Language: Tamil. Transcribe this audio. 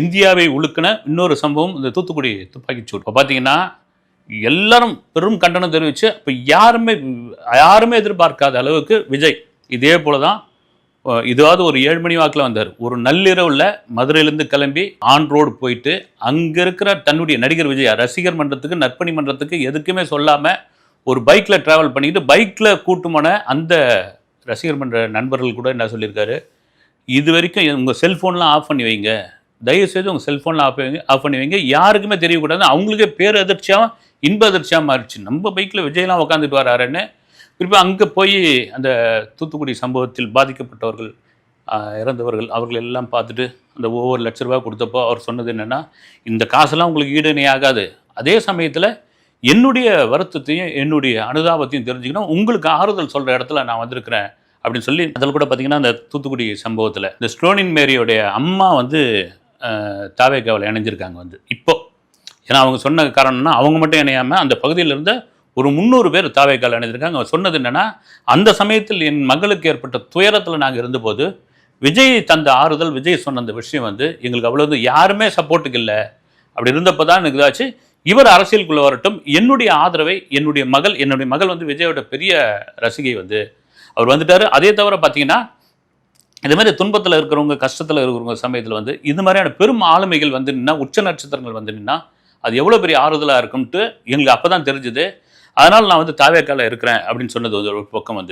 இந்தியாவை உழுக்கின இன்னொரு சம்பவம் இந்த தூத்துக்குடி துப்பாக்கிச்சூடு. இப்போ பார்த்தீங்கன்னா எல்லாரும் பெரும் கண்டனம் தெரிவித்து இப்போ யாருமே யாருமே எதிர்பார்க்காத அளவுக்கு விஜய் இதே போல தான் இதுவாவது ஒரு ஏழு மணி வாக்கில் வந்தார். ஒரு நள்ளிரவில் மதுரையிலேருந்து கிளம்பி ஆன் ரோடு போயிட்டு அங்கே இருக்கிற தன்னுடைய நடிகர் விஜய் ரசிகர் மன்றத்துக்கு நற்பணி மன்றத்துக்கு எதுக்குமே சொல்லாமல் ஒரு பைக்கில் ட்ராவல் பண்ணிக்கிட்டு பைக்கில் கூட்டுமான அந்த ரசிகர் மன்ற நண்பர்கள் கூட என்ன சொல்லியிருக்காரு? இது வரைக்கும் உங்கள் செல்ஃபோன்லாம் ஆஃப் பண்ணி வைங்க. தயவுசெய்து உங்கள் செல்ஃபோனில் ஆஃப் வைங்க ஆஃப் பண்ணி வைங்க யாருக்குமே தெரியக்கூடாது. அவங்களுக்கே பேர் அதிர்ச்சியாக இன்ப அதிர்ச்சியாக மாறிடுச்சு. நம்ம பைக்கில் விஜயெலாம் உட்காந்துட்டு வராருன்னு திருப்பி அங்கே போய் அந்த தூத்துக்குடி சம்பவத்தில் பாதிக்கப்பட்டவர்கள் இறந்தவர்கள் அவர்கள் எல்லாம் பார்த்துட்டு அந்த ஒவ்வொரு லட்ச ரூபா கொடுத்தப்போ அவர் சொன்னது என்னென்னா இந்த காசெல்லாம் உங்களுக்கு ஈடுணை ஆகாது. அதே சமயத்தில் என்னுடைய வருத்தத்தையும் என்னுடைய அனுதாபத்தையும் தெரிஞ்சுக்கணும். உங்களுக்கு ஆறுதல் சொல்கிற இடத்துல நான் வந்திருக்கிறேன் அப்படின்னு சொல்லி அதில் கூட பார்த்தீங்கன்னா அந்த தூத்துக்குடி சம்பவத்தில் இந்த ஸ்டோனின் மேரியோடைய அம்மா வந்து தாவேகாவில் இணைஞ்சிருக்காங்க வந்து. இப்போ ஏன்னா அவங்க சொன்ன காரணம்னா அவங்க மட்டும் இணையாமல் அந்த பகுதியில் இருந்த ஒரு முந்நூறு பேர் தாவேக்கால் இணைஞ்சிருக்காங்க. அவங்க சொன்னது என்னென்னா அந்த சமயத்தில் என் மகளுக்கு ஏற்பட்ட துயரத்தில் நாங்கள் இருந்தபோது விஜய் தந்த ஆறுதல் விஜய் சொன்ன அந்த விஷயம் வந்து எங்களுக்கு அவ்வளவு யாருமே சப்போர்ட்டுக்கு இல்லை. அப்படி இருந்தப்போ தான் எனக்கு இதாச்சு. இவர் அரசியலுக்குள்ளே வரட்டும். என்னுடைய ஆதரவை என்னுடைய மகள் என்னுடைய மகள் வந்து விஜயோட பெரிய ரசிகை வந்து அவர் வந்துட்டார். அதே தவிர பார்த்தீங்கன்னா இது மாதிரி துன்பத்தில் இருக்கிறவங்க கஷ்டத்தில் இருக்கிறவங்க சமயத்தில் வந்து இது மாதிரியான பெரும் ஆளுமைகள் வந்து நின்னா உச்ச நட்சத்திரங்கள் வந்து நின்னா அது எவ்வளோ பெரிய ஆறுதலாக இருக்கும்ட்டு எங்களுக்கு அப்போ தான் தெரிஞ்சுது. அதனால் நான் வந்து தாவேக்கால இருக்கிறேன் அப்படின்னு சொன்னது ஒரு பக்கம் வந்து